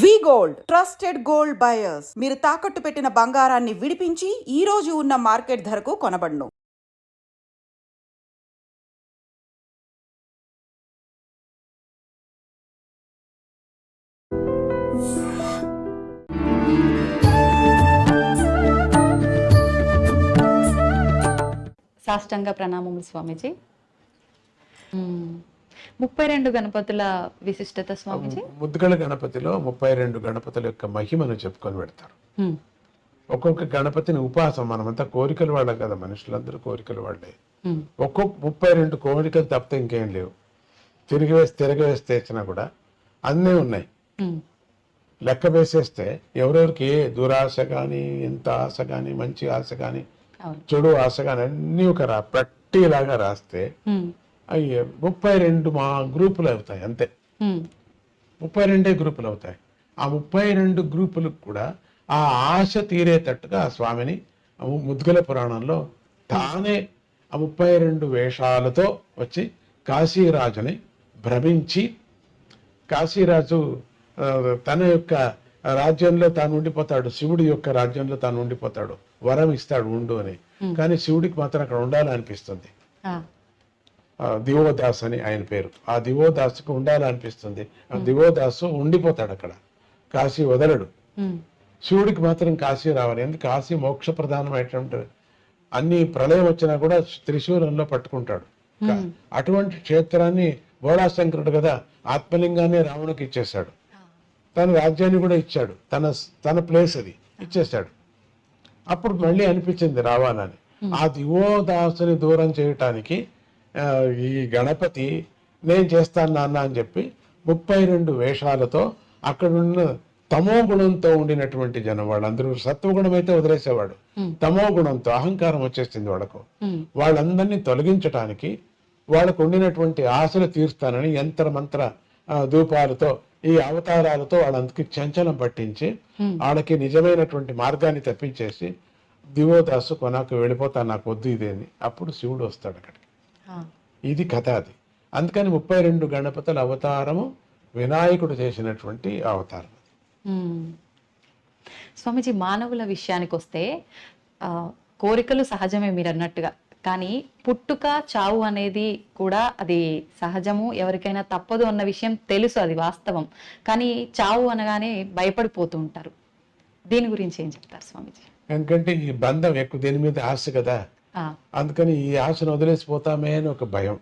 V gold. Trusted gold buyers. మీరు తాకట్టు పెట్టిన బంగారాన్ని విడిపించి ఈ రోజు ఉన్న మార్కెట్ ధరకు కొనబడును. సాష్టంగా ప్రణామములు స్వామీజీ. ముప్పై రెండు గణపతుల విశిష్టత స్వామీజీ ముద్దుగల గణపతిలో ముప్పై రెండు గణపతుల యొక్క మహిమను చెప్పుకొని పెడతారు. ఒక్కొక్క గణపతిని ఉపాసం మనమంతా కోరికలు వాళ్ళం కదా మనుషులందరూ కోరికలు వాళ్ళే. ఒక్కొక్క ముప్పై రెండు కోరికలు తప్పితే ఇంకేం లేవు తిరిగి వేసి తిరగ వేసి తెచ్చినా కూడా అన్నీ ఉన్నాయి. లెక్క వేసేస్తే ఎవరెవరికి ఏ దురాశ కానీ ఎంత ఆశ కానీ మంచి ఆశ కానీ చెడు ఆశ కానీ అన్నీ ఒక రా పట్టీలాగా రాస్తే. అయ్యే ముప్పై రెండు మా గ్రూపులు అవుతాయి అంతే. ముప్పై రెండే గ్రూపులు అవుతాయి. ఆ ముప్పై రెండు గ్రూపులకు కూడా ఆ ఆశ తీరేటట్టుగా ఆ స్వామిని ముద్గల పురాణంలో తానే ఆ ముప్పై రెండు వేషాలతో వచ్చి కాశీరాజుని భ్రమించి కాశీరాజు తన యొక్క రాజ్యంలో తాను ఉండిపోతాడు శివుడి యొక్క రాజ్యంలో తాను ఉండిపోతాడు వరం ఇస్తాడు ఉండు అని. కానీ శివుడికి మాత్రం అక్కడ ఉండాలనిపిస్తుంది. దివోదాస్ అని ఆయన పేరు. ఆ దివోదాసుకు ఉండాలనిపిస్తుంది. ఆ దివోదాసు ఉండిపోతాడు అక్కడ. కాశీ వదలడు. శివుడికి మాత్రం కాశీ రావాలి. ఎందుకు? కాశీ మోక్ష ప్రధానమైనటువంటి అన్ని ప్రళయం వచ్చినా కూడా త్రిశూలంలో పట్టుకుంటాడు. అటువంటి క్షేత్రాన్ని బోళాశంకరుడు కదా ఆత్మలింగాన్ని రావణుకి ఇచ్చేశాడు. తన రాజ్యాన్ని కూడా ఇచ్చాడు. తన తన ప్లేస్ అది. ఇచ్చేశాడు. అప్పుడు మళ్ళీ అనిపించింది రావాలని ఆ దివోదాసుని దూరం చేయటానికి ఈ గణపతి నేను చేస్తాను నాన్న అని చెప్పి ముప్పై రెండు వేషాలతో అక్కడున్న తమో గుణంతో ఉండినటువంటి జనం వాళ్ళందరూ సత్వగుణం అయితే వదిలేసేవాడు. తమో గుణంతో అహంకారం వచ్చేసింది వాళ్ళకు. వాళ్ళందరినీ తొలగించటానికి వాళ్ళకు ఉండినటువంటి ఆశలు తీరుస్తానని యంత్ర మంత్ర ధూపాలతో ఈ అవతారాలతో వాళ్ళందరికీ చంచలం పట్టించి వాళ్ళకి నిజమైనటువంటి మార్గాన్ని తప్పించేసి దివోదాసు కొనాకు వెళ్ళిపోతా నాకు వద్దు ఇదేని. అప్పుడు శివుడు వస్తాడు అక్కడికి. ఇది కథ అది. అందుకని ముప్పై రెండు గణపతుల అవతారము వినాయకుడు చేసినటువంటి అవతారం. స్వామీజీ మానవుల విషయానికి వస్తే కోరికలు సహజమే మీరు అన్నట్టుగా కానీ పుట్టుక చావు అనేది కూడా అది సహజము ఎవరికైనా తప్పదు అన్న విషయం తెలుసు అది వాస్తవం. కానీ చావు అనగానే భయపడిపోతూ ఉంటారు. దీని గురించి ఏం చెప్తారు స్వామీజీ? ఎందుకంటే ఈ బంధం ఎక్కువ దీని మీద ఆశ కదా. అందుకని ఈ ఆశను వదిలేసిపోతామే అని ఒక భయం.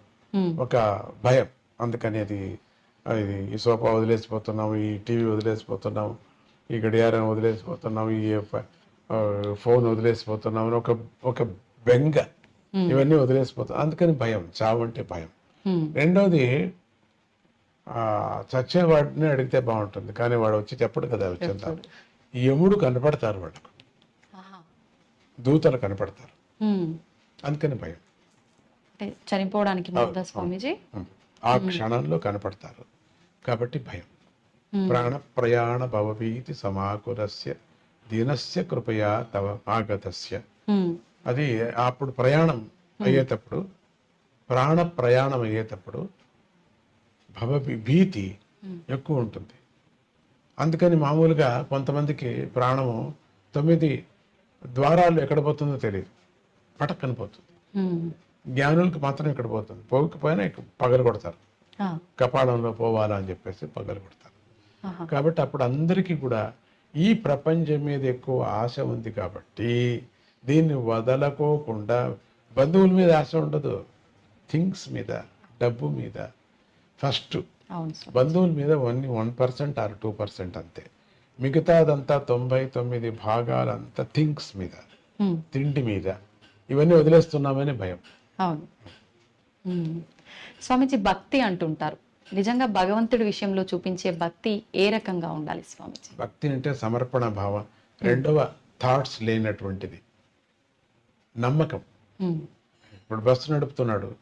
ఒక భయం. అందుకని అది ఇది ఈ సోఫా వదిలేసిపోతున్నాం ఈ టీవీ వదిలేసిపోతున్నాం ఈ గడియారం వదిలేసిపోతున్నాం ఈ ఫోన్ వదిలేసిపోతున్నాం అని ఒక ఒక బెంగ. ఇవన్నీ వదిలేసిపోతాం. అందుకని భయం చావు అంటే భయం. రెండోది ఆ, చచ్చేవాడిని అడిగితే బాగుంటుంది. కానీ వాడు వచ్చి చెప్పడు కదా వచ్చిందా యముడు కనపడతారు వాడుకు. దూతలు కనపడతారు. అందుకని భయం. చనిపోవడానికి స్వామీజీ. ఆ క్షణంలో కనపడతారు. కాబట్టి భయం. ప్రాణ ప్రయాణ భవభీతి సమాకులస్య దీనస్య కృపయా తవ ఆగతస్య. అది అప్పుడు ప్రయాణం అయ్యేటప్పుడు ప్రాణ ప్రయాణం అయ్యేటప్పుడు భవ భీతి ఎక్కువ ఉంటుంది. అందుకని మామూలుగా కొంతమందికి ప్రాణము తొమ్మిది ద్వారాలు ఎక్కడ పోతుందో తెలియదు. పటక్కన పోతుంది. జ్ఞానులకు మాత్రం ఇక్కడ పోతుంది. పోకపోయినా ఇక్కడ పగలు కొడతారు. కపాలంలో పోవాలా అని చెప్పేసి పగలు కొడతారు. కాబట్టి అప్పుడు అందరికీ కూడా ఈ ప్రపంచం మీద ఎక్కువ ఆశ ఉంది కాబట్టి దీన్ని వదలకోకుండా బంధువుల మీద ఆశ ఉండదు. థింగ్స్ మీద డబ్బు మీద. ఫస్ట్ బంధువుల మీద only one percent or two percent అంతే. మిగతాదంతా తొంభై తొమ్మిది భాగాలంతా థింగ్స్ మీద. తిండి మీద. ఇవన్నీ వదిలేస్తున్నామని భయం. అవును. స్వామీజీ భక్తి అంటుంటారు. నిజంగా భగవంతుడి విషయంలో చూపించే భక్తి ఏ రకంగా ఉండాలి స్వామీజీ? భక్తి అంటే సమర్పణ భావం. రెండవ థాట్స్ లేనటువంటిది. నమ్మకం. మ్మ్. ఇప్పుడు బస్సు నడుపుతున్నాడు.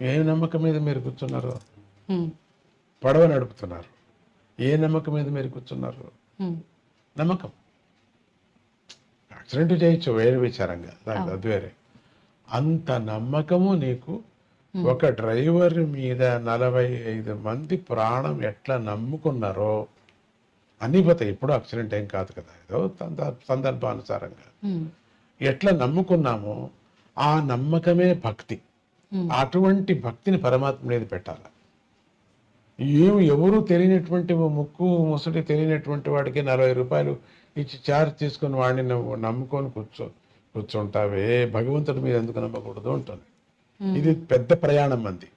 ఏ నమ్మకం మీద మీరు కూర్చున్నారు. పడవ నడుపుతున్నారు. ఏ నమ్మకం మీద మీరు కూర్చున్నారు? మ్మ్. నమ్మకం. యాక్సిడెంట్ చేయొచ్చు వేరే విచారంగా. దానికి అది వేరే. అంత నమ్మకము నీకు. ఒక డ్రైవర్ మీద నలభై ఐదు మంది ప్రాణం ఎట్లా నమ్ముకున్నారో అన్నీ పోతాయి ఎప్పుడూ యాక్సిడెంట్ ఏం కాదు కదా. ఏదో సంద- సందర్భానుసారంగా. ఎట్లా నమ్ముకున్నామో ఆ నమ్మకమే భక్తి. అటువంటి భక్తిని పరమాత్మ మీద పెట్టాలి? ఏమి ఎవరు తెలియనటువంటి ముక్కు ముసలి తెలియనటువంటి వాడికి నలభై రూపాయలు ఇచ్చి చార్జ్ తీసుకుని వాడిని నువ్వు నమ్ముకొని కూర్చో కూర్చుంటావే. భగవంతుడి మీద ఎందుకు నమ్మకూడదు ఉంటుంది ఇది పెద్ద ప్రయాణం మంది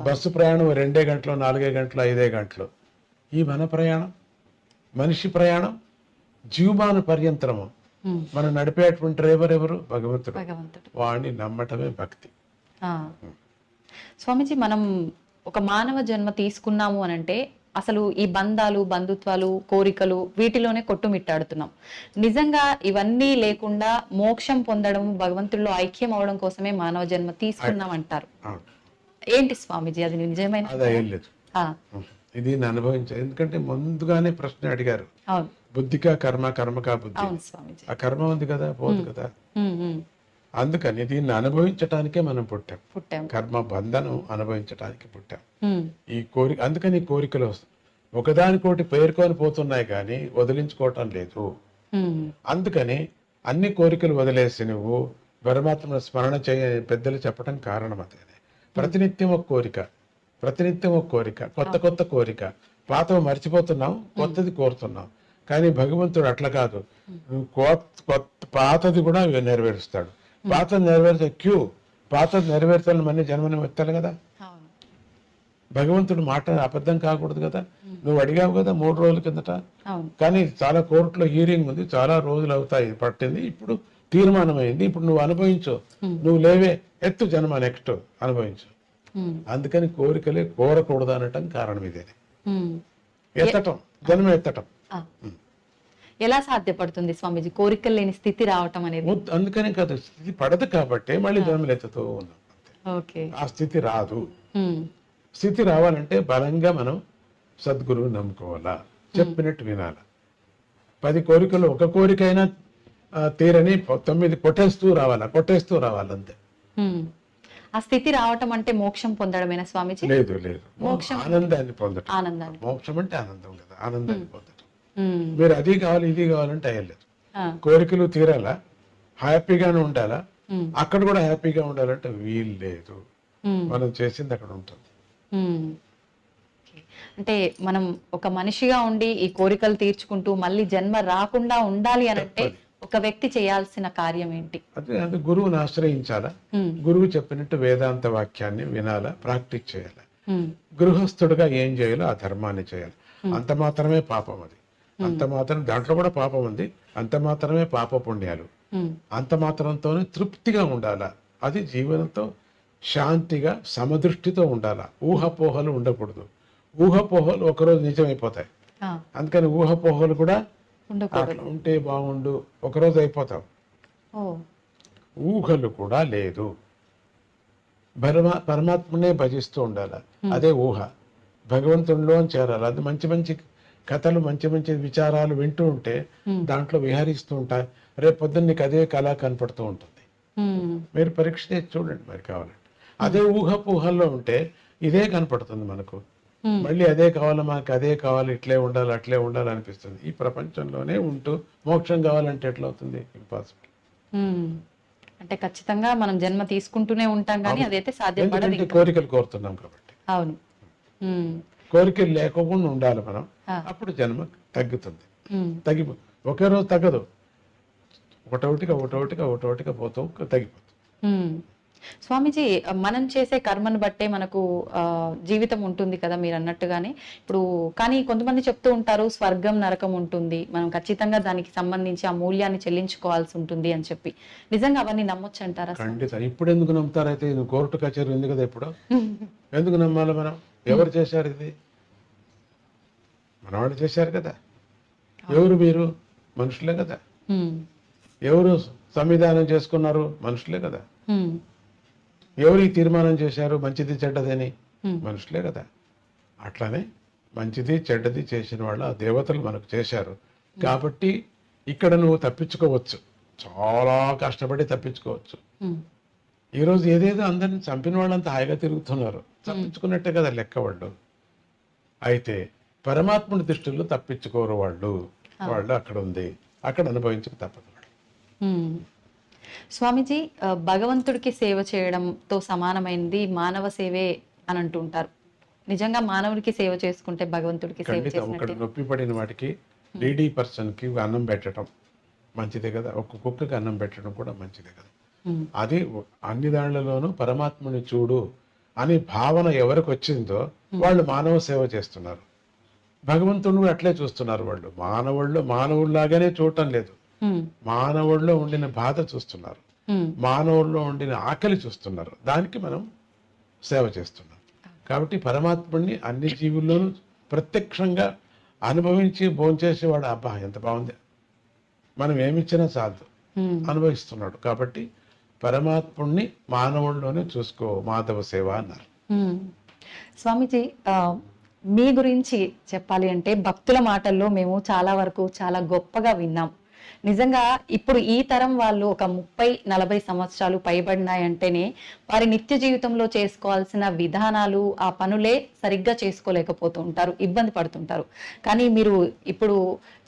బస్సు ప్రయాణం రెండే గంటలు నాలుగే గంటలు ఐదే గంటలు. ఈ మన ప్రయాణం మనిషి ప్రయాణం జీవమాన పర్యంతరము. మనం నడిపేటువంటి డ్రైవర్ ఎవరు? భగవంతుడు. భగవంతుడు. వాడిని నమ్మటమే భక్తి. స్వామీజీ మనం ఒక మానవ జన్మ తీసుకున్నాము అని అంటే అసలు ఈ బంధాలు బంధుత్వాలు కోరికలు వీటిలోనే కొట్టుమిట్టాడుతున్నాం. నిజంగా ఇవన్నీ లేకుండా మోక్షం పొందడం భగవంతుల్లో ఐక్యం అవడం కోసమే మానవ జన్మ తీసుకున్నాం అంటారు. ఏంటి స్వామీజీ అది నిజమైన ఇది నేను అనుభవించాను ఎందుకంటే ముందుగానే ప్రశ్న అడిగారు. బుద్ధికా కర్మ కర్మకా బుద్ధి? ఆ కర్మ ఉంది కదా పోదు కదా? అందుకని దీన్ని అనుభవించటానికే మనం పుట్టాం. పుట్టాం. కర్మ బంధనం అనుభవించటానికి పుట్టాం. ఈ కోరిక అందుకని కోరికలు వస్తాయి ఒకదానికోటి పేర్కొని పోతున్నాయి కానీ వదిలించుకోవటం లేదు. అందుకని అన్ని కోరికలు వదిలేసి నువ్వు పరమాత్మ స్మరణ చేయ పెద్దలు చెప్పడం కారణం అదే. ప్రతినిత్యం ఒక కోరిక ప్రతినిత్యం ఒక కోరిక కొత్త కొత్త కోరిక. పాతవి మర్చిపోతున్నాం కొత్తది కోరుతున్నాం కానీ భగవంతుడు అట్లా కాదు. కొత్త పాతది కూడా నెరవేరుస్తాడు. పాతది నెరవేర్చే క్యూ పాతది నెరవేర్చాలని మళ్ళీ జన్మని ఎత్తాలి కదా. భగవంతుడు మాట అబద్ధం కాకూడదు కదా. నువ్వు అడిగావు కదా మూడు రోజుల కిందట. కానీ చాలా కోర్టులో హీరింగ్ ఉంది చాలా రోజులు అవుతాయి పట్టింది. ఇప్పుడు తీర్మానం అయింది ఇప్పుడు నువ్వు అనుభవించు. నువ్వు లేవే ఎత్తు జన్మ నెక్స్ట్ అనుభవించు. అందుకని కోరికలే కోరకూడదు అనటం కారణం ఇదే. ఎత్తటం జన్మ ఎత్తటం. ఎలా సాధ్యపడుతుంది స్వామీజీ? కోరికలు లేని స్థితి రావటం అనేది. అందుకని కదా స్థితి పడదు కాబట్టి మళ్ళీ జన్మలు ఎత్తుతూ ఉన్నాం. ఓకే. ఆ స్థితి రాదు. స్థితి రావాలంటే బలంగా మనం సద్గురువు నమ్ముకోవాలా? చెప్పినట్టు వినాలా? పది కోరికలు ఒక కోరికైనా తీరని తొమ్మిది కొట్టేస్తూ రావాలా? కొట్టేస్తూ రావాలి అంతే. ఉమ్. ఆ స్థితి రావటం అంటే మోక్షం పొందడమేనా స్వామీజీ? లేదు లేదు. మోక్షం ఆనందాన్ని పొందటం. ఆనందాన్ని. మోక్షం అంటే ఆనందం కదా. ఆనందాన్ని ఉమ్, మీరు అది కావాలి ఇది కావాలంటే అయ్యలేదు కోరికలు తీరాలా? హ్యాపీగానే ఉండాలా? అక్కడ కూడా హ్యాపీగా ఉండాలంటే వీలు లేదు. మనం చేసింది అక్కడ ఉంటుంది. అంటే మనం ఒక మనిషిగా ఉండి ఈ కోరికలు తీర్చుకుంటూ మళ్ళీ జన్మ రాకుండా ఉండాలి అంటే ఒక వ్యక్తి చేయాల్సిన కార్యం ఏంటి? అదే అది గురువుని ఆశ్రయించాలా? గురువు చెప్పినట్టు వేదాంత వాక్యాన్ని వినాలా ప్రాక్టీస్ చేయాలి? గృహస్థుడుగా ఏం చేయాలో ఆ ధర్మాన్ని చేయాలి. అంత మాత్రమే పాపం అది. అంత మాత్రం దాంట్లో కూడా పాపం ఉంది. అంత మాత్రమే పాప పుణ్యాలు. అంత మాత్రంతోనే తృప్తిగా ఉండాలా? అది జీవనంతో శాంతిగా సమదృష్టితో ఉండాలా? ఊహపోహలు ఉండకూడదు. ఊహపోహలు ఒకరోజు నిజమైపోతాయి. అందుకని ఊహపోహలు కూడా అట్లా ఉంటే బాగుండు ఒకరోజు అయిపోతావు ఓ. ఊహలు కూడా లేదు. పరమా పరమాత్మనే భజిస్తూ ఉండాలి? అదే ఊహ. భగవంతునిలో చేరాలి? అది మంచి మంచి కథలు మంచి మంచి విచారాలు వింటూ ఉంటే దాంట్లో విహరిస్తూ ఉంటాయి రేపు పొద్దున్న నీకు అదే కళ కనపడుతూ ఉంటుంది. మీరు పరీక్ష చేసి చూడండి మరి కావాలంటే. అదే ఊహ ఊహల్లో ఉంటే ఇదే కనపడుతుంది మనకు. మళ్ళీ అదే కావాలి మనకు అదే కావాలి ఇట్లే ఉండాలి అట్లే ఉండాలి అనిపిస్తుంది. ఈ ప్రపంచంలోనే ఉంటూ మోక్షం కావాలంటే ఎట్లా అవుతుంది ఇంపాసిబుల్. అంటే ఖచ్చితంగా మనం జన్మ తీసుకుంటూనే ఉంటాం కానీ అదైతే సాధ్యపడదు ఎందుకంటే కోరికలు కోరుతున్నాం కాబట్టి. అవును. కోరికలు లేకుండా ఉండాలి మనం. అప్పుడు జన్మ తగ్గుతుంది. ఉమ్, తగ్గిపో ఒకే రోజు తగ్గదు. ఒకటొకటిగా ఒకటొకటిగా ఒకటొకటిగా పోతూ తగ్గిపోతుంది. స్వామీజీ మనం చేసే కర్మను బట్టే మనకు జీవితం ఉంటుంది కదా మీరు అన్నట్టుగానే. ఇప్పుడు కానీ కొంతమంది చెప్తూ ఉంటారు స్వర్గం నరకం ఉంటుంది. మనం ఖచ్చితంగా దానికి సంబంధించి ఆ మూల్యాన్ని చెల్లించుకోవాల్సి ఉంటుంది అని చెప్పి. నిజంగా అవన్నీ నమ్మొచ్చు అంటారా ఖండిత ఇప్పుడు ఎందుకు నమ్ముతారైతే? కోర్టు కచేరీ ఉంది కదా ఇప్పుడు ఎందుకు నమ్మాలి మనం? ఎవరు చేశారు ఇది? మనవాడు చేశారు కదా. ఎవరు మీరు? మనుషులే కదా. ఎవరు సంవిధానం చేసుకున్నారు? మనుషులే కదా. ఎవరు ఈ తీర్మానం చేశారు? మంచిది చెడ్డదని. మనుషులే కదా. అట్లానే మంచిది చెడ్డది చేసిన వాళ్ళు దేవతలు మనకు చేశారు. కాబట్టి ఇక్కడ నువ్వు తప్పించుకోవచ్చు. చాలా కష్టపడి తప్పించుకోవచ్చు. ఈరోజు ఏదేదో అందరిని చంపిన వాళ్ళంతా హాయిగా తిరుగుతున్నారు. తప్పించుకున్నట్టే కదా లెక్క వాళ్ళు. అయితే పరమాత్ముడి దృష్టిలో తప్పించుకోరు వాళ్ళు. వాళ్ళు అక్కడ ఉంది. అక్కడ అనుభవించక తప్పదు. స్వామీజీ భగవంతుడికి సేవ చేయడంతో సమానమైనది మానవ సేవే అని అంటుంటారు. నిజంగా మానవుడికి సేవ చేసుకుంటే భగవంతుడికి సేవ నొప్పి పడిన వాటికి డీడీ పర్సన్కి అన్నం పెట్టడం మంచిదే కదా. ఒక కుక్కకి అన్నం పెట్టడం కూడా మంచిదే కదా. అది అన్ని దాంట్లలోనూ పరమాత్మని చూడు అనే భావన ఎవరికి వచ్చిందో వాళ్ళు మానవ సేవ చేస్తున్నారు. భగవంతుడు అట్లే చూస్తున్నారు వాళ్ళు. మానవుళ్ళు మానవుల్లాగానే చూడటం లేదు. మ్మ్. మానవుల్లో ఉండిన బాధ చూస్తున్నారు. మానవుల్లో ఉండిన ఆకలి చూస్తున్నారు. దానికి మనం సేవ చేస్తున్నాం. కాబట్టి పరమాత్ముడిని అన్ని జీవుల్లోనూ ప్రత్యక్షంగా అనుభవించి భోంచేసేవాడు అబ్బా ఎంత బాగుంది. మనం ఏమిచ్చినా మ్మ్. అనుభవిస్తున్నాడు. కాబట్టి పరమాత్ముడిని మానవుల్లోనే చూసుకో మాధవ సేవ అన్నారు. స్వామిజీ మీ గురించి చెప్పాలి అంటే భక్తుల మాటల్లో మేము చాలా వరకు చాలా గొప్పగా విన్నాం. నిజంగా ఇప్పుడు ఈ తరం వాళ్ళు ఒక ముప్పై నలభై సంవత్సరాలు పైబడినాయంటేనే వారి నిత్య జీవితంలో చేసుకోవాల్సిన విధానాలు ఆ పనులే సరిగ్గా చేసుకోలేకపోతూ ఉంటారు ఇబ్బంది పడుతుంటారు. కానీ మీరు ఇప్పుడు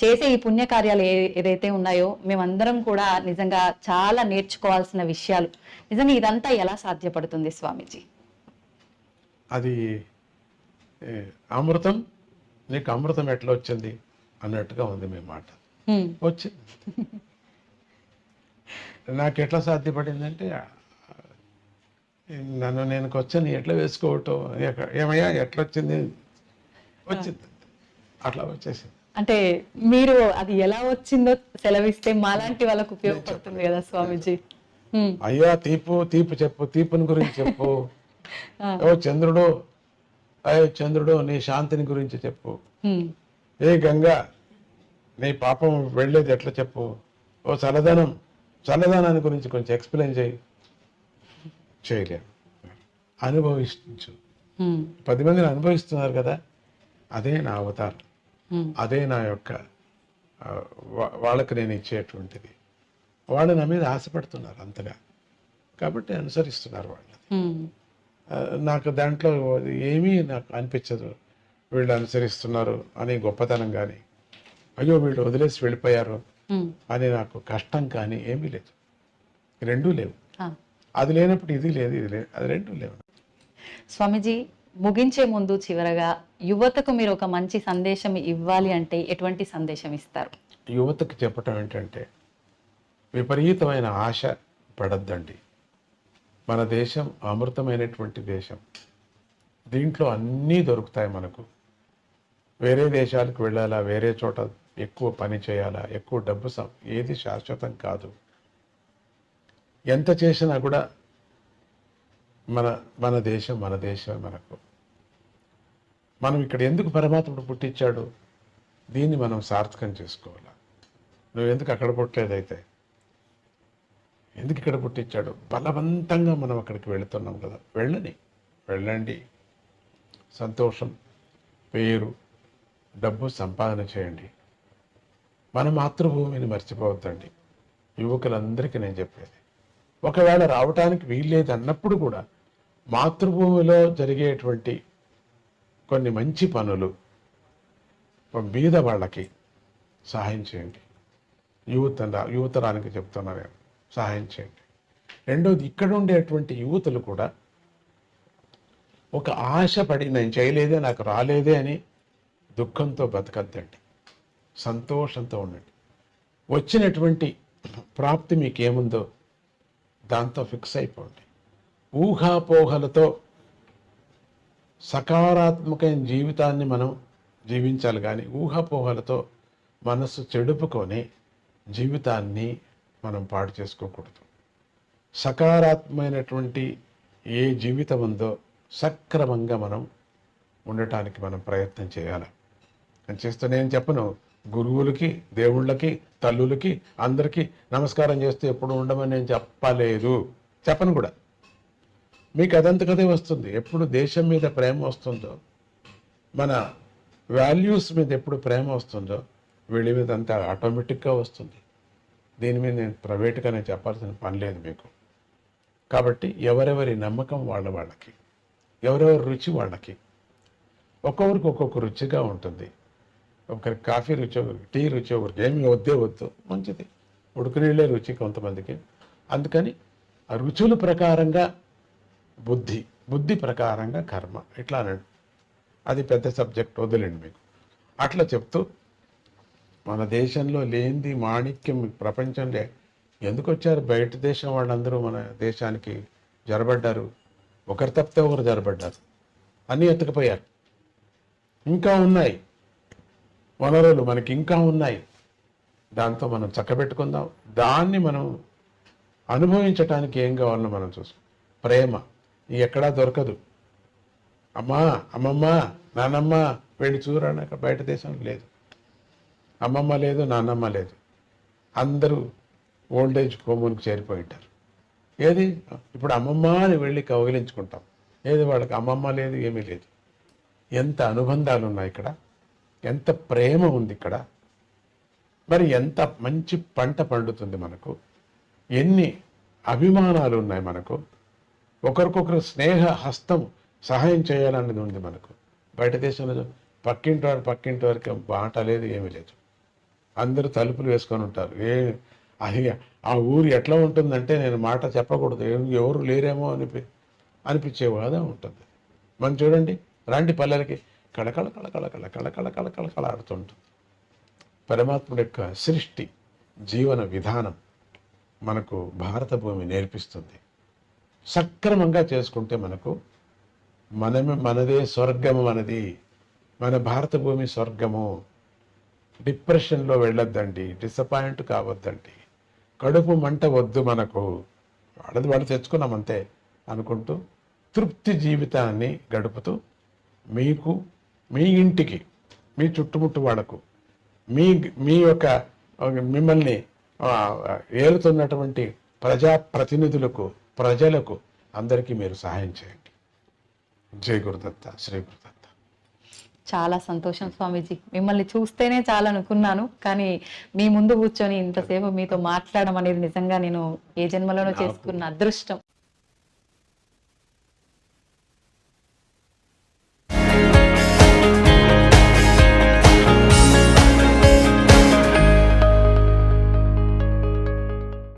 చేసే ఈ పుణ్యకార్యాలు ఏ ఏదైతే ఉన్నాయో మేమందరం కూడా నిజంగా చాలా నేర్చుకోవాల్సిన విషయాలు. నిజంగా ఇదంతా ఎలా సాధ్యపడుతుంది స్వామీజీ? అది అమృతం నీకు అమృతం ఎట్లా వచ్చింది అన్నట్టుగా ఉంది మీ మాట. వచ్చింది నాకు ఎట్లా సాధ్యపడిందంటే నన్ను నేను వచ్చాను ఎట్లా వేసుకోవటం ఏమయ్యా ఎట్లా వచ్చింది. వచ్చింది అట్లా వచ్చేసింది. అంటే మీరు అది ఎలా వచ్చిందో సెలవిస్తే మాలాంటి వాళ్ళకు ఉపయోగపడుతుంది కదా స్వామీజీ. అయ్యా తీపు తీపు చెప్పు తీపుని గురించి చెప్పు. ఓ చంద్రుడు అయ్యో చంద్రుడు నీ శాంతిని గురించి చెప్పు. ఏ గంగా నీ పాపం వెళ్ళేది ఎట్లా చెప్పు? ఓ చల్లదనం చల్లదనాన్ని గురించి కొంచెం ఎక్స్ప్లెయిన్ చేయి. చేయలేము అనుభవించు. పది మందిని అనుభవిస్తున్నారు కదా? అదే నా అవతారం. అదే నా యొక్క వాళ్ళకి నేను ఇచ్చేటువంటిది. వాళ్ళు నా మీద ఆశపడుతున్నారు అంతగా. కాబట్టి అనుసరిస్తున్నారు వాళ్ళు నాకు దాంట్లో ఏమీ నాకు అనిపించదు. వీళ్ళు అనుసరిస్తున్నారు అని గొప్పతనం కానీ అయ్యో వీళ్ళు వదిలేసి వెళ్ళిపోయారు. అని నాకు కష్టం కానీ ఏమీ లేదు. రెండూ లేవు. అది లేనప్పుడు ఇది లేదు ఇది లేదు అది రెండూ లేవు. స్వామీజీ ముగించే ముందు చివరగా యువతకు మీరు ఒక మంచి సందేశం ఇవ్వాలి అంటే ఎటువంటి సందేశం ఇస్తారు? యువతకు చెప్పటం ఏంటంటే విపరీతమైన ఆశ పడద్దండి. మన దేశం అమృతమైనటువంటి దేశం. దీంట్లో అన్నీ దొరుకుతాయి మనకు. వేరే దేశాలకు వెళ్ళాలా వేరే చోట ఎక్కువ పని చేయాలా? ఎక్కువ డబ్బు సం ఏది శాశ్వతం కాదు. ఎంత చేసినా కూడా మన మన దేశం మన దేశం మనకు. మనం ఇక్కడ ఎందుకు పరమాత్ముడు పుట్టించాడు? దీన్ని మనం సార్థకం చేసుకోవాలా? నువ్వు ఎందుకు అక్కడ పుట్టలేదైతే ఎందుకు ఇక్కడ పుట్టించాడు? బలవంతంగా మనం అక్కడికి వెళుతున్నాం కదా. వెళ్ళని వెళ్ళండి. సంతోషం పేరు డబ్బు సంపాదన చేయండి. మన మాతృభూమిని మర్చిపోవద్దండి. యువకులందరికీ నేను చెప్పేది. ఒకవేళ రావటానికి వీల్లేదు అన్నప్పుడు కూడా మాతృభూమిలో జరిగేటువంటి కొన్ని మంచి పనులు బీద వాళ్ళకి సహాయం చేయండి. యువత యువతరానికి చెప్తున్నా నేను సహాయం చేయండి. రెండవది ఇక్కడ ఉండేటువంటి యువతులు కూడా ఒక ఆశపడి నేను చేయలేదే నాకు రాలేదే అని దుఃఖంతో బతకద్దండి. సంతోషంతో ఉండండి. వచ్చినటువంటి ప్రాప్తి మీకేముందో దాంతో ఫిక్స్ అయిపోండి. ఊహాపోహలతో సకారాత్మకమైన జీవితాన్ని మనం జీవించాలి కానీ ఊహాపోహలతో మనస్సు చెడుపుకొని జీవితాన్ని మనం పాడు చేసుకోకూడదు. సకారాత్మకమైనటువంటి ఏ జీవితం ఉందో సక్రమంగా మనం ఉండటానికి మనం ప్రయత్నం చేయాలి. అని చేస్తూ నేను చెప్పను గురువులకి దేవుళ్ళకి తల్లులకి అందరికీ నమస్కారం చేస్తూ ఎప్పుడు ఉండమని నేను చెప్పలేదు. చెప్పను కూడా. మీకు అదంతకదే వస్తుంది. ఎప్పుడు దేశం మీద ప్రేమ వస్తుందో మన వాల్యూస్ మీద ఎప్పుడు ప్రేమ వస్తుందో వీళ్ళ మీద అంతా ఆటోమేటిక్గా వస్తుంది. దీని మీద నేను ప్రైవేట్గా నేను చెప్పాల్సిన పని లేదు మీకు. కాబట్టి ఎవరెవరి నమ్మకం వాళ్ళ వాళ్ళకి ఎవరెవరి రుచి వాళ్ళకి ఒక్కొక్కరికి ఒక్కొక్క రుచిగా ఉంటుంది. ఒకరికి కాఫీ రుచి ఒకరికి టీ రుచి ఒకరికి ఏమి వద్దే వద్దు. మంచిది. ఉడుకునీళ్ళే రుచి కొంతమందికి. అందుకని ఆ రుచుల ప్రకారంగా బుద్ధి బుద్ధి ప్రకారంగా కర్మ ఇట్లా అనండి అది పెద్ద సబ్జెక్ట్ వదిలేండి మీకు. అట్లా చెప్తూ మన దేశంలో లేనిది మాణిక్యం ప్రపంచంలో ఎందుకు వచ్చారు? బయట దేశం వాళ్ళందరూ మన దేశానికి జరబడ్డారు. ఒకరు తప్పితే ఒకరు జరబడ్డారు. అన్నీ ఎత్తుకుపోయారు. ఇంకా ఉన్నాయి. వనరులు మనకి ఇంకా ఉన్నాయి. దాంతో మనం చక్కబెట్టుకుందాం. దాన్ని మనం అనుభవించటానికి ఏం కావాలో మనం చూసుకుందాం ప్రేమ. ఎక్కడా దొరకదు. అమ్మా అమ్మమ్మ నానమ్మ వెళ్ళి చూడడానికి బయట దేశం లేదు. అమ్మమ్మ లేదు నాన్నమ్మ లేదు. అందరూ ఓల్డ్ ఏజ్ హోమ్కి చేరిపోయి ఉంటారు. ఏది? ఇప్పుడు అమ్మమ్మ అని వెళ్ళి కౌగిలించుకుంటాం. ఏది? వాళ్ళకి అమ్మమ్మ లేదు ఏమీ లేదు. ఎంత అనుబంధాలు ఉన్నాయి ఇక్కడ. ఎంత ప్రేమ ఉంది ఇక్కడ. మరి ఎంత మంచి పంట పండుతుంది మనకు. ఎన్ని అభిమానాలు ఉన్నాయి మనకు. ఒకరికొకరు స్నేహ హస్తం సహాయం చేయాలన్నది ఉంది మనకు. బయట దేశంలో పక్కింటి వారు పక్కింటి వారికి బాట లేదు ఏమీ లేదు. అందరూ తలుపులు వేసుకొని ఉంటారు. ఏ అది ఆ ఊరు ఎట్లా ఉంటుందంటే నేను మాట చెప్పకూడదు. ఎవరు లేరేమో అనిపి అనిపించేవాదా ఉంటుంది. మనం చూడండి రాండి పల్లెలకి కళకళ కళకళ కళ కళకళ కళకళ కళ ఆడుతుంటుంది పరమాత్ముడి యొక్క సృష్టి జీవన విధానం మనకు భారత భూమి నేర్పిస్తుంది. సక్రమంగా చేసుకుంటే మనకు మనమే మనదే స్వర్గము మనది. మన భారత భూమి స్వర్గము. డిప్రెషన్లో వెళ్ళొద్దండి డిసప్పాయింట్ కావద్దండి. కడుపు మంట వద్దు మనకు. వాడది వాడు తెచ్చుకున్నాం అంతే అనుకుంటూ తృప్తి జీవితాన్ని గడుపుతూ మీకు మీ ఇంటికి మీ చుట్టుముట్టు వాళ్ళకు మీ మీ యొక్క మిమ్మల్ని ఏలుతున్నటువంటి ప్రజా ప్రతినిధులకు ప్రజలకు అందరికీ మీరు సహాయం చేయండి. జై గురుదత్త శ్రీ గురుదత్త. చాలా సంతోషం స్వామీజీ. మిమ్మల్ని చూస్తేనే చాలా అనుకున్నాను కానీ మీ ముందు కూర్చొని ఇంతసేపు మీతో మాట్లాడడం అనేది నిజంగా నేను ఏ జన్మలోనో చేసుకున్న అదృష్టం.